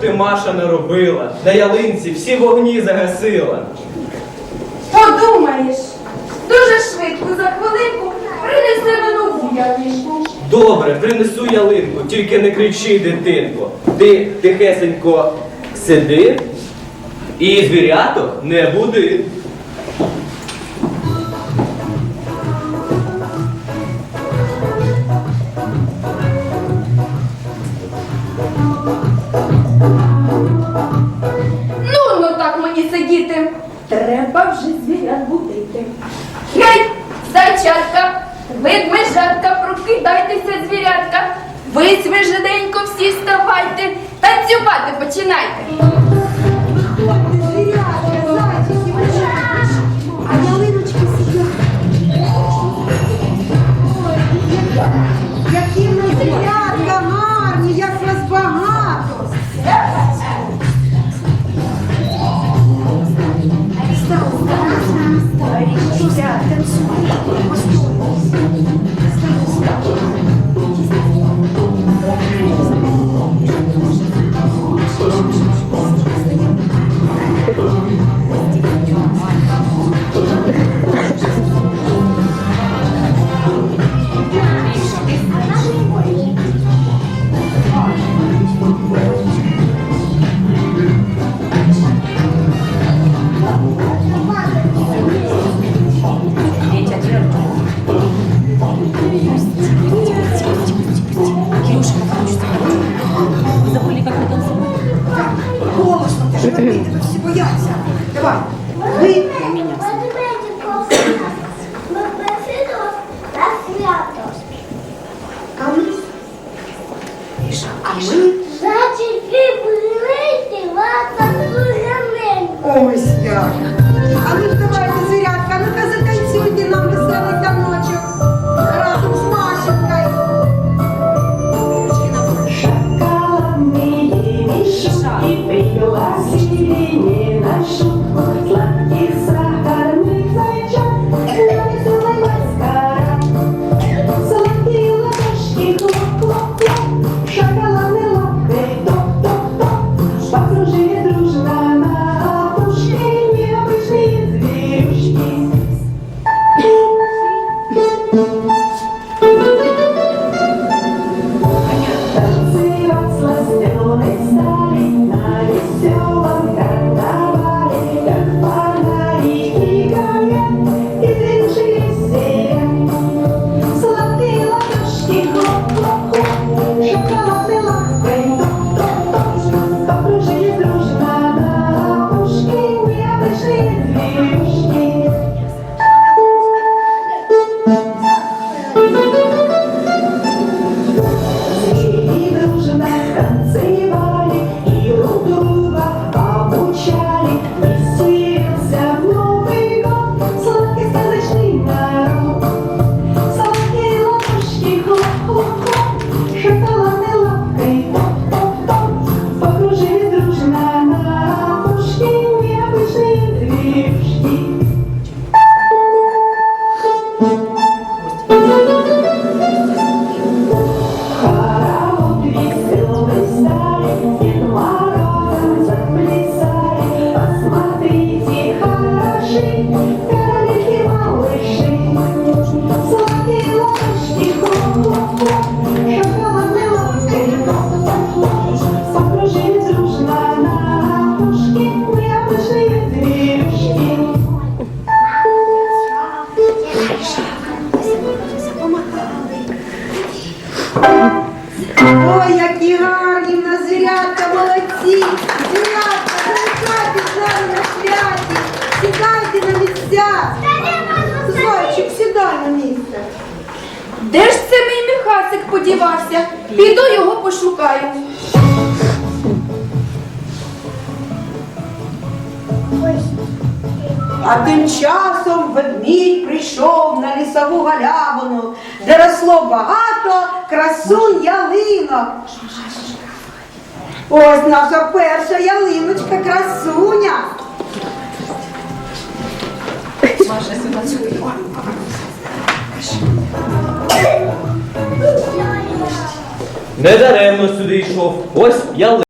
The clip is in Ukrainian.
ти, Маша, не робила? На ялинці всі вогні загасила. Подумаєш, дуже швидко за хвилинку принесемо нову ялинку. Добре, принесу ялинку, тільки не кричи, дитинко. Ти тихесенько сиди і звіряток не буди. Треба вже звірят будити. Гей, зайчатка, ведмежатка, прокидайтеся, звірятка. Ви свіжиденько всі ставайте, Голосно, ти ж робити, тут всі бояться. Давай, які гарні в нас звірятка, молодці! Звірятка, залишайте з нами на святі! Сідайте на місця! Зайчик, сідай на місце! Де ж це мій міхасик подівався? Піду його пошукаю. А тим часом ведмідь прийшов на лісову галявину, де росло багато красунь ялинок. Ось наша перша ялиночка красуня. Недаремно сюди йшов. Ось я